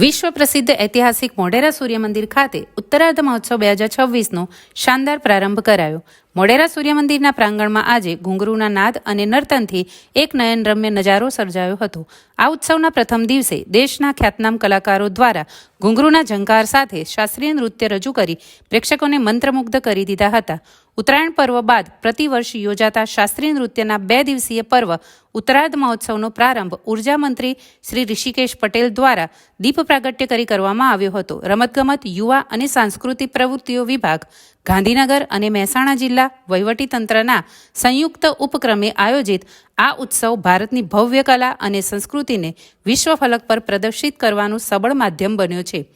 વિશ્વ પ્રસિદ્ધ ઐતિહાસિક મોઢેરા સૂર્ય મંદિર ખાતે ઉત્તરાર્ધ મહોત્સવ બે હજાર છવ્વીસનો શાનદાર પ્રારંભ કરાયો. મોઢેરા સૂર્ય મંદિરના પ્રાંગણમાં આજે ઘૂંઘરૂના નાદ અને નર્તનથી એક નયનરમ્ય નજારો સર્જાયો હતો. આ ઉત્સવના પ્રથમ દિવસે દેશના ખ્યાતનામ કલાકારો દ્વારા ઘૂંઘરૂના ઝંકાર સાથે શાસ્ત્રીય નૃત્ય રજૂ કરી પ્રેક્ષકોને મંત્રમુગ્ધ કરી દીધા હતા. ઉત્તરાયણ પર્વ બાદ પ્રતિવર્ષ યોજાતા શાસ્ત્રીય નૃત્યના બે દિવસીય પર્વ ઉત્તરાર્ધ મહોત્સવનો પ્રારંભ ઊર્જા મંત્રી શ્રી ઋષિકેશ પટેલ દ્વારા દીપ પ્રાગટ્ય કરી કરવામાં આવ્યો હતો. રમતગમત, યુવા અને સાંસ્કૃતિક પ્રવૃત્તિઓ વિભાગ, ગાંધીનગર અને મહેસાણા જિલ્લા વહીવટીતંત્રના સંયુક્ત ઉપક્રમે આયોજિત આ ઉત્સવ ભારતની ભવ્ય કલા અને સંસ્કૃતિને વિશ્વ ફલક પર પ્રદર્શિત કરવાનું સબળ માધ્યમ બન્યો છે.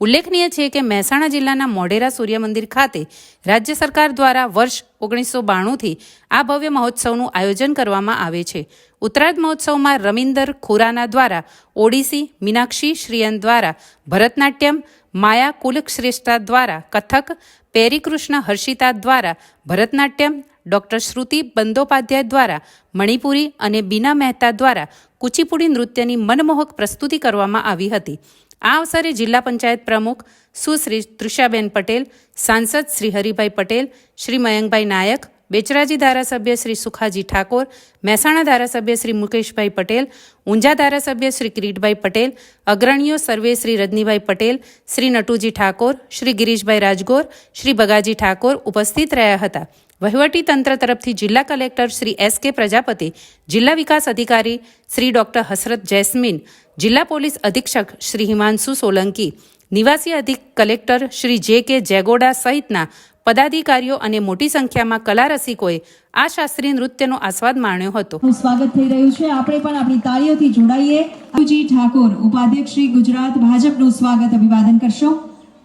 ઉલ્લેખનીય છે કે મહેસાણા જિલ્લાના મોઢેરા સૂર્ય મંદિર ખાતે રાજ્ય સરકાર દ્વારા વર્ષ ઓગણીસો બાણુંથી આ ભવ્ય મહોત્સવનું આયોજન કરવામાં આવે છે. ઉત્તરાર્ધ મહોત્સવમાં રમિન્દર ખુરાના દ્વારા ઓડિસી, મીનાક્ષી શ્રીયન દ્વારા ભરતનાટ્યમ માયા કુલશ્રેષ્ઠા દ્વારા કથક, પેરીકૃષ્ણ હર્ષિતા દ્વારા ભરતનાટ્યમ, ડૉક્ટર શ્રુતિ બંદોપાધ્યાય દ્વારા મણિપુરી અને બીના મહેતા દ્વારા કુચીપુડી નૃત્યની મનમોહક પ્રસ્તુતિ કરવામાં આવી હતી. આ અવસરે જિલ્લા પંચાયત પ્રમુખ સુશ્રી તૃષાબેન પટેલ, સાંસદ શ્રી હરિભાઈ પટેલ, શ્રી મયંકભાઈ નાયક બેચરાજી ધારાસભ્ય શ્રી સુખાજી ઠાકોર, મહેસાણા ધારાસભ્ય શ્રી મુકેશભાઈ પટેલ, ઊંઝા ધારાસભ્ય શ્રી કિરીટભાઈ પટેલ, અગ્રણીઓ સર્વે શ્રી રજનીભાઈ પટેલ, શ્રી નટુજી ઠાકોર, શ્રી ગિરીશભાઈ રાજગોર, શ્રી બગાજી ઠાકોર ઉપસ્થિત રહ્યા હતા. વહીવટી તંત્ર તરફથી જિલ્લા કલેક્ટર શ્રી એસ કે પ્રજાપતિ, જિલ્લા વિકાસ અધિકારી શ્રી ડોક્ટર હસરત જૈસ્મીન, જિલ્લા પોલીસ અધિક્ષક શ્રી હિમાંશુ સોલંકી, નિવાસી અધિક કલેક્ટર શ્રી જે કે જેગોડા સહિતના પદાધિકારીઓ અને મોટી સંખ્યામાં કલા રસિકોએ આ શાસ્ત્રીય નૃત્યનો આસ્વાદ માણ્યો હતો. સ્વાગત થઈ રહ્યું છે. આપણે પણ આપણી તાળીઓથી જોડાઈએ. અભિજી ઠાકોર, ઉપાધ્યક્ષ શ્રી ગુજરાત ભાજપનું સ્વાગત અભિવાદન કરશો.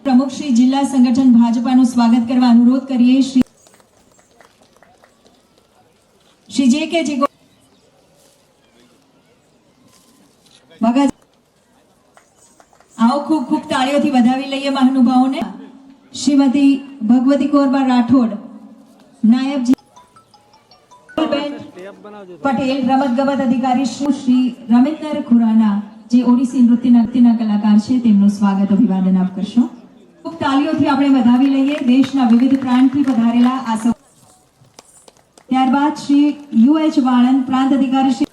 પ્રમુખ શ્રી જિલ્લા સંગઠન ભાજપાનું સ્વાગત કરવા અનુરોધ કરીએ. શ્રી શ્રી જે કે જે આવો ખૂબ ખૂબ તાળીઓથી વધાવી લઈએ મહાનુભાવોને. શ્રીમતી ભગવતી કોરબા રાઠોડ નાયબ જી- બેન પટેલ અધિકારી શ્રી રમેન્દ્ર ખુરાના જે ઓડિસી નૃત્યના નૃત્યના કલાકાર છે તેમનું સ્વાગત અભિવાદન આપ કરશો. ખૂબ તાલીઓથી આપણે વધાવી લઈએ. દેશના વિવિધ પ્રાંતથી પધારેલા આ સૌ ત્યારબાદ શ્રી યુ એચ વાળંદ પ્રાંત અધિકારી શ્રી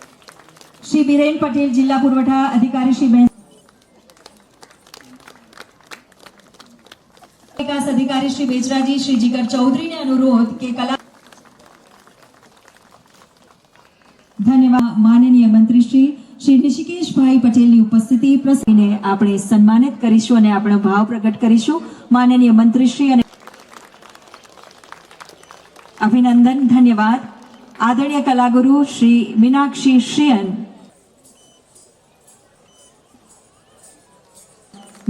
શ્રી બિરેન પટેલ જિલ્લા પુરવઠા અધિકારી શ્રી બેન વિકાસ અધિકારી શ્રી બેચરાજી શ્રી જીગર ચૌધરીને અનુરોધ કે કલા ધન્યવાદ. માનનીય મંત્રી શ્રી શ્રી પટેલની ઉપસ્થિતિ પ્રસંગને આપણે સન્માનિત કરીશું અને આપણો ભાવ પ્રગટ કરીશું. માનનીય મંત્રી શ્રી અને અભિનંદન, ધન્યવાદ. આદરણીય કલાગુરુ શ્રી મીનાક્ષી શ્રીયન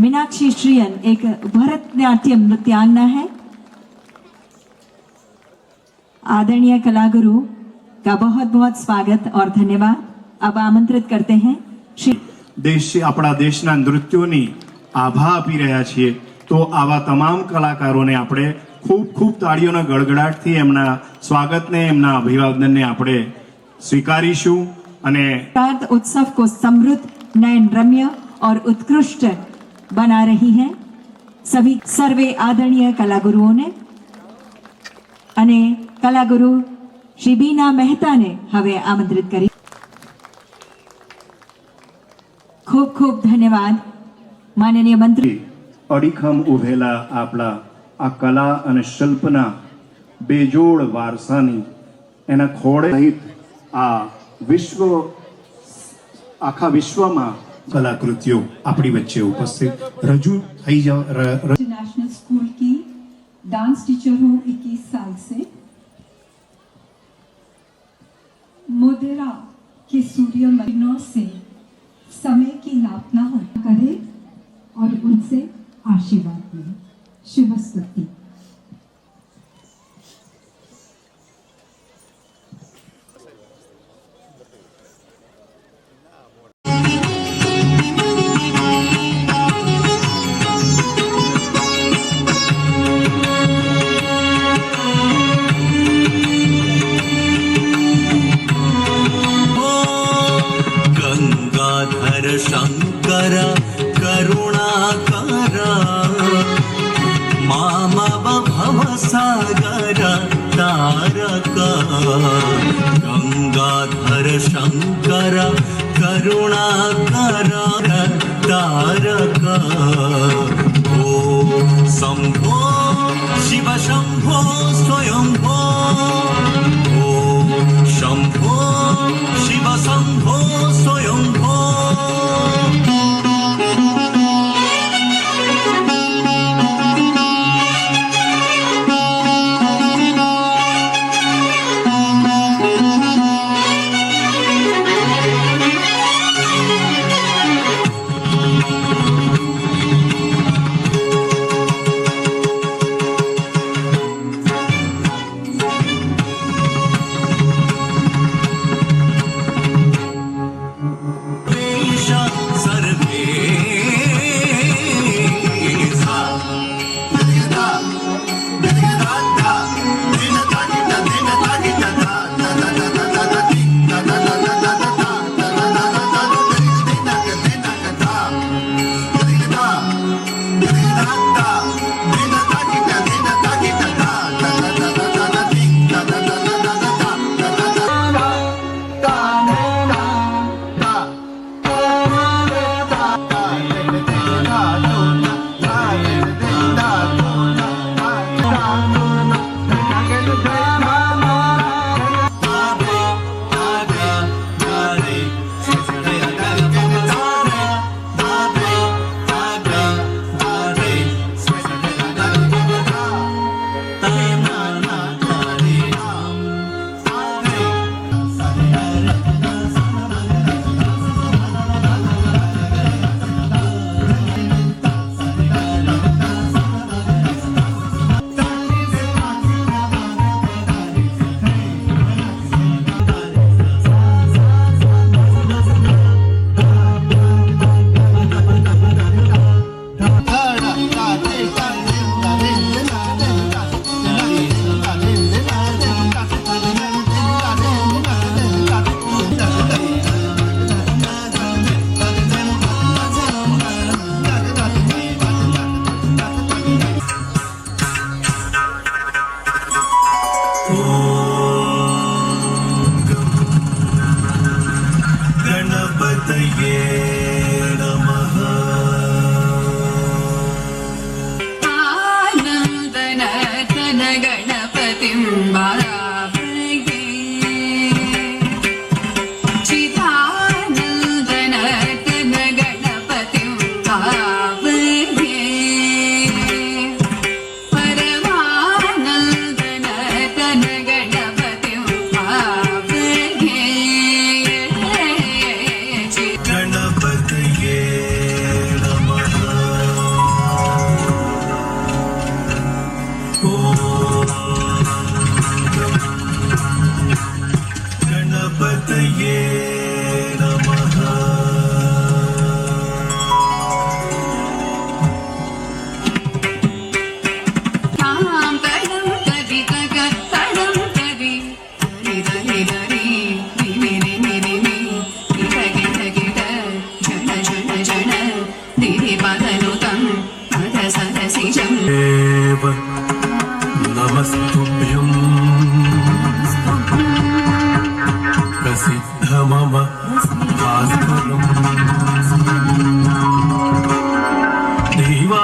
मीनाक्षी श्रीयन एक भरतनाट्यम नृत्यांगना है आदरणीय कलागुरु का बहुत बहुत स्वागत और धन्यवाद अब आमंत्रित करते हैं श्री દેશ આપણા દેશના નૃત્યોની આભા આપી રહ્યા છીએ તો આવા તમામ કલાકારોને આપણે ખૂબ ખૂબ તાળીઓના ગડગડાટથી એમના સ્વાગતને એમના અભિવાદનને આપણે સ્વીકારીશું અને कार्त उत्सव को समृद्ध नयन रम्य और उत्कृष्ट बना रही हैं सभी सर्वे आदरणीय कलागुरुओं અને કલાગુરુ શ્રી બીના મહેતાને હવે આમંત્રિત કરી ખૂબ ખૂબ ધન્યવાદ માનનીય મંત્રી અડીખમ ઉભેલા આપણા આ કલા અને શિલ્પના બેજોડ વારસાની એના ખોળે સહિત આ વિશ્વ આખા વિશ્વમાં કલાકૃતિઓ આપણી વચ્ચે ઉપસ્થિત રજૂ થઈ જાવ ર- ર- इंटरनेशनल स्कूल की डांस टीचर हूँ 21 साल से मोदेरा के सूर्य महीनों से समय की नापना हो करे और उनसे आशीर्वाद ले शुभ स्तुति স্বয়ম্ভ ও শম্ভ শিব শম্ভ Oh. మమ. భాస్కరం దేవా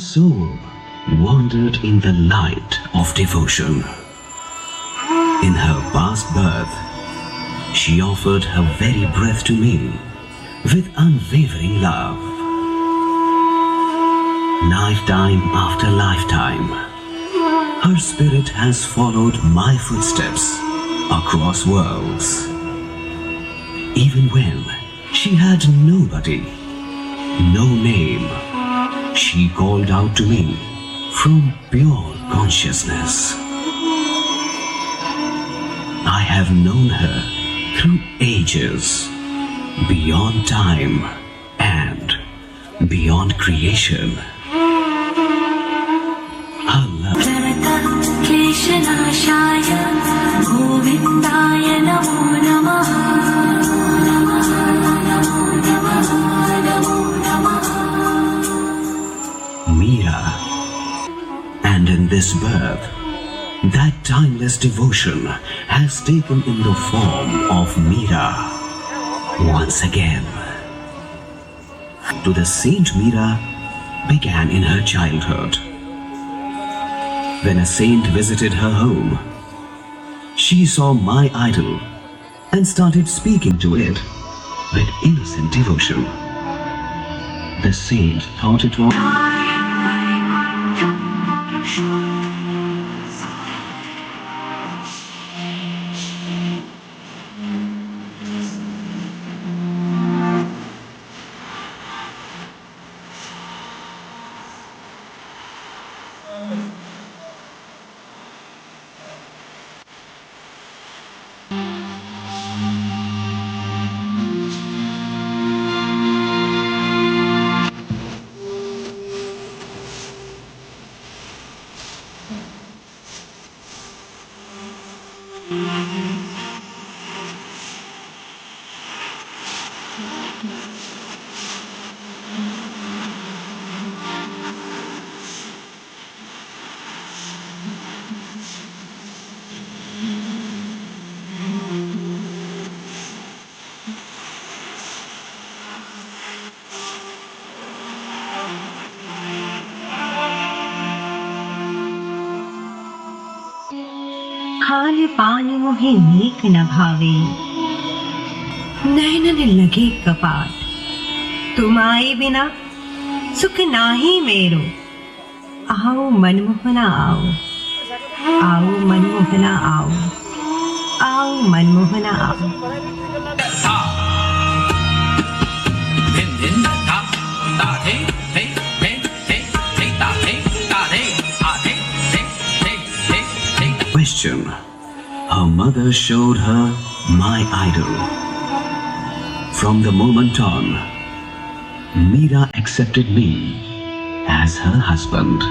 soul wandered in the light of devotion. In her past birth, she offered her very breath to me with unwavering love. Lifetime after lifetime, her spirit has followed my footsteps across worlds. Even when she had nobody, no name, she called out to me from pure consciousness. I have known her through ages, beyond time and beyond creation. Her love. Govindaaya Namo this birth, that timeless devotion has taken in the form of Mira once again. To the Saint Mira began in her childhood. When a saint visited her home, she saw my idol and started speaking to it with innocent devotion. The saint thought it was. ખાલ પાન મોહે નીક ન ભાવે नैनन लगे कपाट। तुम आए बिना सुख नाही मेरो। आओ मनमोहना आओ। आओ मनमोहना आओ। आओ मनमोहना आओ। Question. Her mother showed her my idol. From the moment on, Meera accepted me as her husband.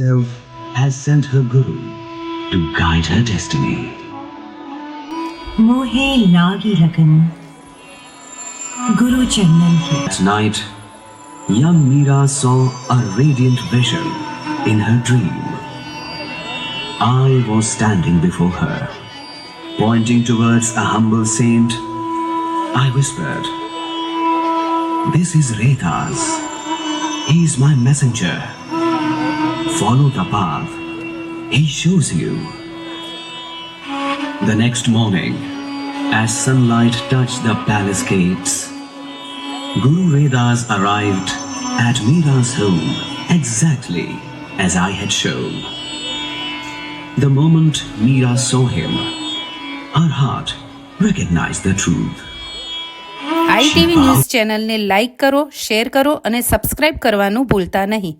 has sent her guru to guide her destiny. Mohe lagi lagan, Guru ki. At night, young Meera saw a radiant vision in her dream. I was standing before her, pointing towards a humble saint. I whispered, This is Retas. He is my messenger. Follow the path. He shows you. The next morning, as sunlight touched the palace gates, Guru Redas arrived at Meera's home exactly as I had shown. The moment Meera saw him, her heart recognized the truth. ITV news ચેનલને like કરો share કરો અને subscribe કરવાનું ભૂલતા નહીં